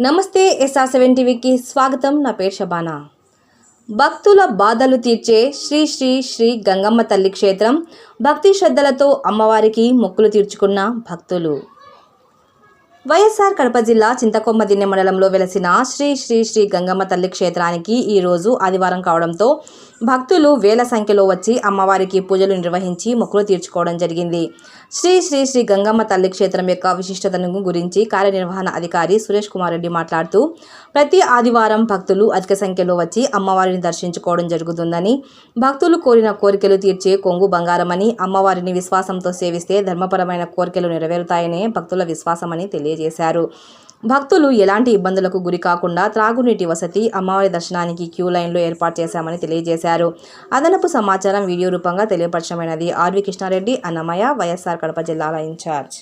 నమస్తే SR seven టీవీకి స్వాగతం. నా పేరు షబానా భక్తుల బాధలు తీర్చే శ్రీ శ్రీ శ్రీ గంగమ్మ తల్లి క్షేత్రం భక్తి శ్రద్ధలతో అమ్మవారికి మొక్కులు తీర్చుకున్న భక్తులు. వైఎస్ఆర్ కడప జిల్లా చింతకొమ్మదిన్నె మండలంలో వెలసిన శ్రీ శ్రీ శ్రీ గంగమ్మ తల్లి క్షేత్రానికి ఈరోజు ఆదివారం కావడంతో భక్తులు వేల సంఖ్యలో వచ్చి అమ్మవారికి పూజలు నిర్వహించి మొక్కులు తీర్చుకోవడం జరిగింది. శ్రీ శ్రీ శ్రీ గంగమ్మ తల్లి క్షేత్రం యొక్క విశిష్టతను గురించి కార్యనిర్వహణ అధికారి సురేష్ కుమార్ రెడ్డి మాట్లాడుతూ ప్రతి ఆదివారం భక్తులు అధిక సంఖ్యలో వచ్చి అమ్మవారిని దర్శించుకోవడం జరుగుతుందని భక్తులు కోరిన కోరికలు తీర్చే కొంగు బంగారమని అమ్మవారిని విశ్వాసంతో సేవిస్తే ధర్మపరమైన కోరికలు నెరవేరుతాయనే భక్తుల విశ్వాసమని తెలియజేశారు. భక్తులు ఎలాంటి ఇబ్బందులకు గురి కాకుండా త్రాగునీటి వసతి అమ్మవారి దర్శనానికి క్యూ లైన్లో ఏర్పాటు చేశామని తెలియజేశారు. అదనపు సమాచారం వీడియో రూపంగా తెలియపరచమైనది ఆర్వి కృష్ణారెడ్డి అన్నమయ్య వైఎస్ఆర్ కడప జిల్లాల ఇన్ఛార్జ్.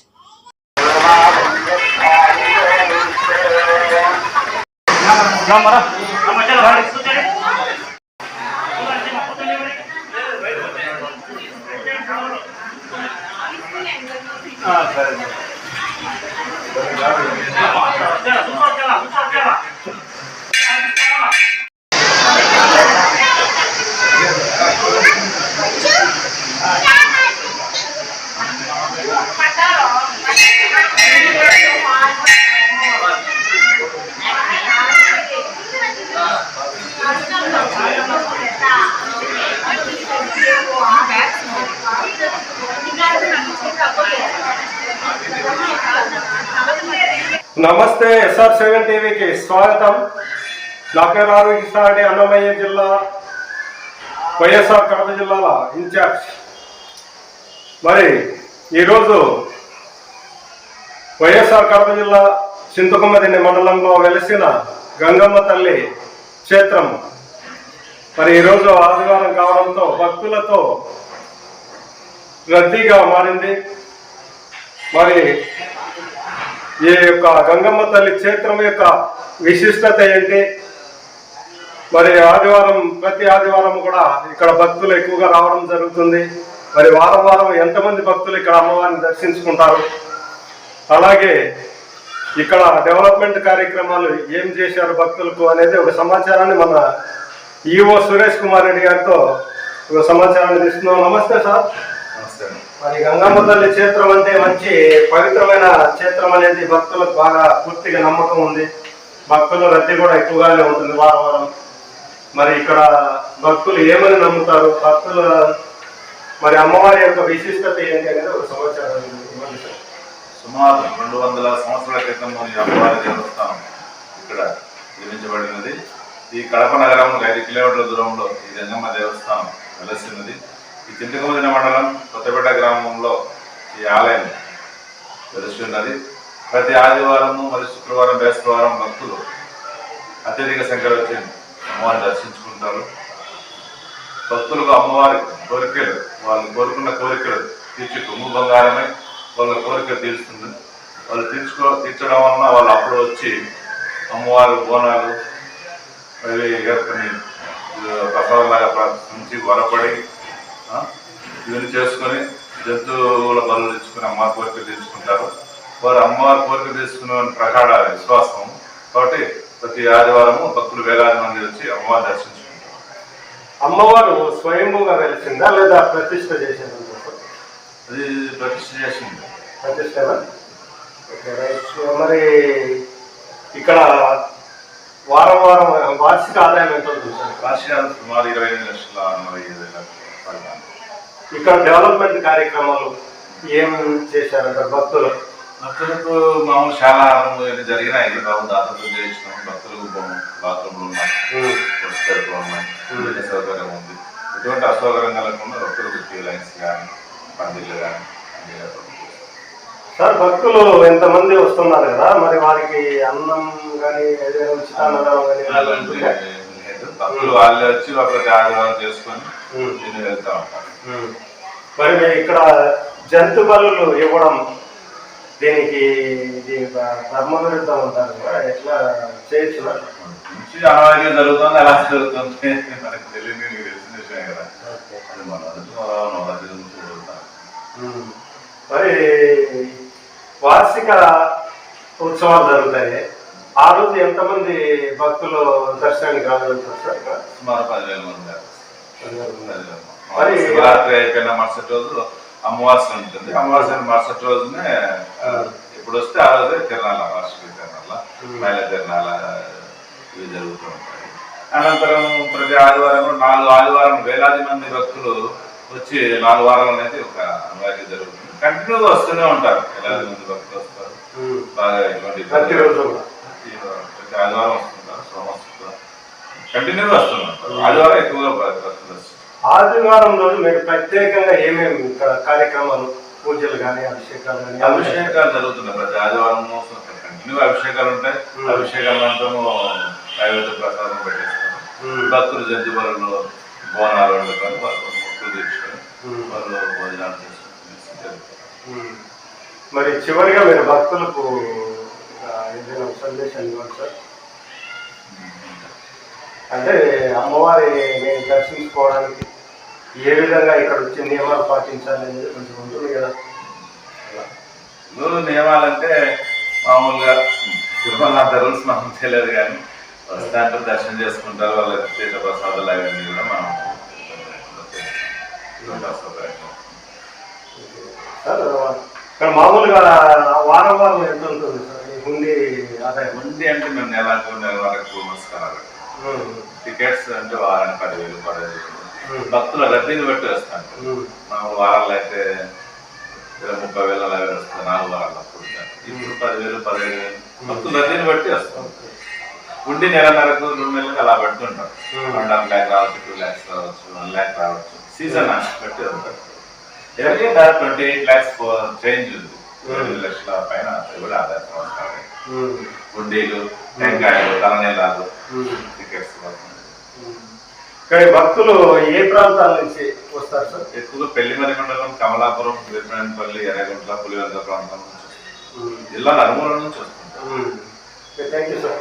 నమస్తే ఎస్ఆర్ సెవెన్ టీవీకి స్వాగతం. నా పేరు ఆర్వి అన్నమయ్య జిల్లా వైఎస్ఆర్ కడప జిల్లాల ఇన్ఛార్జ్. మరి ఈరోజు వైఎస్ఆర్ కడప జిల్లా చింతకుమ్మదిండి మండలంలో వెలిసిన గంగమ్మ తల్లి క్షేత్రం. మరి ఈరోజు ఆదివారం కావడంతో భక్తులతో రద్దీగా మారింది. మరి ఈ యొక్క గంగమ్మ తల్లి క్షేత్రం యొక్క విశిష్టత ఏంటి? మరి ఆదివారం ప్రతి ఆదివారం కూడా ఇక్కడ భక్తులు ఎక్కువగా రావడం జరుగుతుంది. మరి వారం వారం ఎంతమంది భక్తులు ఇక్కడ అమ్మవారిని దర్శించుకుంటారు? అలాగే ఇక్కడ డెవలప్మెంట్ కార్యక్రమాలు ఏం చేశారు భక్తులకు అనేది ఒక సమాచారాన్ని మన ఈఓ సురేష్ కుమార్ రెడ్డి గారితో ఒక సమాచారాన్ని తీసుకున్నాం నమస్తే సార్. నమస్తే మరి గంగమ్మ తల్లి క్షేత్రం అంటే మంచి పవిత్రమైన క్షేత్రం అనేది భక్తులకు బాగా పూర్తిగా నమ్మకం ఉంది. భక్తుల రద్దీ కూడా ఎక్కువగానే ఉంటుంది వారం వారం మరి ఇక్కడ భక్తులు ఏమని నమ్ముతారు? భక్తుల మరి అమ్మవారి యొక్క విశిష్టత ఏంటి అనేది ఒక సమాచారం సుమారు రెండు వందల సంవత్సరాల క్రితం ఈ అమ్మవారి దేవస్థానం ఇక్కడ నిర్మించబడినది. ఈ కడప నగరం ఐదు కిలోమీటర్ల దూరంలో ఈ గంగమ్మ దేవస్థానం వెలసినది. ఈ చింతకమదిన మండలం కొత్తపేట గ్రామంలో ఈ ఆలయం వెలసి ఉన్నది. ప్రతి ఆదివారము మరియు శుక్రవారం బేస్తవారం భక్తులు అత్యధిక సంఖ్యలో వచ్చి అమ్మవారిని దర్శించుకుంటారు. భక్తులకు అమ్మవారి కోరికలు వాళ్ళు కోరుకున్న కోరికలు తీర్చి కొమ్ము బంగారమే వాళ్ళ కోరికలు తీరుస్తుంది. వాళ్ళు తీర్చుకో తీర్చడం వలన వాళ్ళు అప్పుడు వచ్చి అమ్మవారి బోనాలు మళ్ళీ ఏర్పడి ప్రసాదంలాగా ప్రార్థించి వరపడి ఇవన్నీ చేసుకొని జంతువుల బలు తెచ్చుకొని అమ్మవారి కోరిక తీర్చుకుంటారు. వారు అమ్మవారి కోరిక తీసుకున్న ప్రగాఢ విశ్వాసం. కాబట్టి ప్రతి ఆదివారము భక్తులు వేలాది మంది వచ్చి అమ్మవారి దర్శించుకుంటారు. అమ్మవారు స్వయంభూగా వెలిసిందా లేదా ప్రతిష్ట చేసిందా? అది ప్రతిష్ఠ చేసింది. రైట్. మరి ఇక్కడ వారం వారం వార్షిక ఆదాయం ఎంత ఉంటుంది సార్? కాశీనాథ్ సుమారు ఇరవై ఎనిమిది లక్షల అరవై ఐదు. ఇక్కడ డెవలప్మెంట్ కార్యక్రమాలు ఏం చేశారంటారు భక్తులు? భక్తులకు మామూలు చాలా జరిగినాయి. బాబు దాతలు చేయించినాం భక్తులకు బాత్రూమ్లు ఉన్నాయి. సౌకర్యం ఉంది. ఎటువంటి అసౌకర్యం కలగకుండా భక్తులకు లైన్స్ కానీ పందిళ్ళు కానీ అన్ని. సార్ భక్తులు ఎంతమంది వస్తున్నారు కదా మరి వారికి అన్నం కానీ ఏదైనా ఉచిత అన్నదానం కానీ లేదు. భక్తులు వాళ్ళే వచ్చి ప్రతి ఆదివారం చేసుకొని. తిని వెళ్తా ఉంటారు. మరి మీరు ఇక్కడ జంతు బలులు ఇవ్వడం దీనికి ఇది ధర్మ విరుద్ధం ఉంటారు కదా ఎట్లా చేయొచ్చు నుంచి అనారోగ్యం జరుగుతుంది ఎలా జరుగుతుంది మనకు తెలియదు తెలిసిన విషయం కదా మన. మరి వార్షిక ఉత్సవాలు జరుగుతాయి. ఆ రోజు ఎంతమంది భక్తులు దర్శనానికి రాగలుగుతారు సార్ ఇక్కడ? సుమారు పదివేల మంది. మరి- శివరాత్రి అయిపోయిన మరుసటి రోజు అమావాస్య ఉంటుంది. అమావాస్య మరుసటి రోజునే ఇప్పుడు వస్తే ఆ రోజే తిరణాల వార్షిక తిరణాల మహిళ తిరణాల ఇవి జరుగుతూ ఉంటాయి. అనంతరం ప్రతి ఆదివారం నాలుగు ఆదివారం వేలాది మంది భక్తులు వచ్చి నాలుగు వారాలు అనేది ఒక అనివార్య జరుగుతుంది. కంటిన్యూగా వస్తూనే ఉంటారు. వేలాది మంది భక్తులు వస్తారు. బాగా ప్రతి ఆదివారం వస్తుంటారు సోమవారం కంటిన్యూగా వస్తున్నారు ఆదివారం ఎక్కువగా భక్తులు ఆదివారం రోజు మీరు ప్రత్యేకంగా ఏమేమి కార్యక్రమాలు పూజలు కానీ అభిషేకాలు కానీ అభిషేకాలు జరుగుతున్నాయి. ప్రతి ఆదివారం కంటిన్యూ అభిషేకాలు ఉంటాయి. Hmm. అభిషేకాలంతము నైవేద్య ప్రసాదం పెట్టేస్తారు ఉమ్. భక్తులు జంతు బలులు బోనాలు వండుకొని వాళ్ళు మొక్కులు తీర్చుకొని ఉమ్. వాళ్ళు భోజనాలు చేసుకొని మరి చివరిగా మీరు భక్తులకు ఏదైనా సందేశం ఇవ్వండి సార్. అంటే అమ్మవారి నేను దర్శించుకోవడానికి ఏ విధంగా ఇక్కడ వచ్చి నియమాలు పాటించాలి అనేది కొంచెం ఉంటుంది కదా. నియమాలంటే మామూలుగా తిరుమల రూల్స్ మనం తెలియదు కానీ వస్తాంటే దర్శనం చేసుకుంటారు వాళ్ళ తీర్థ ప్రసాదాలు అవన్నీ కూడా మనం సార్ ఇక్కడ మామూలుగా వారం వారం ఎంత ఉంటుంది సార్? హుండీ ఆదాయం? ఉంది అంటే మేము నెలకు నెల వరకు ఉమ్. టికెట్స్ అంటే వారానికి పదివేలు పదివేలు. భక్తుల రద్దీని బట్టి వస్తాను. మామూలు వారాలు అయితే ముప్పై వేల అలా వస్తాయి నాలుగు వారాలు అప్పుడు ఇప్పుడు పదివేలు పదిహేడు వేలు. భక్తుల రద్దీని బట్టి వస్తాం. ఉండి నెలన్నరకు రెండు నెలలకు అలా పెడుతుంటాం. వన్ హాఫ్ ల్యాక్ రావచ్చు టూ ల్యాక్స్ రావచ్చు వన్ ల్యాక్ రావచ్చు. సీజన్ బట్టి ఉంటారు ఎవరికి ట్వంటీ ఎయిట్ ల్యాక్స్ చేంజ్ ఉంది. ఎనిమిది లక్షల పైన కూడా సంవత్సరాలు ఉమ్. ఉండీలు టెంకాయలు తలనీలాలు. టికెట్స్ ఈ భక్తులు ఏ ప్రాంతాల నుంచి వస్తారు సార్? ఎక్కువగా పెళ్ళిమరి మండలం కమలాపురం వీరపల్లి ఎర్రగుంట్ల పులివెందుల ప్రాంతం నుంచి. జిల్లా నలుమూల నుంచి వస్తుంటారు. Thank you sir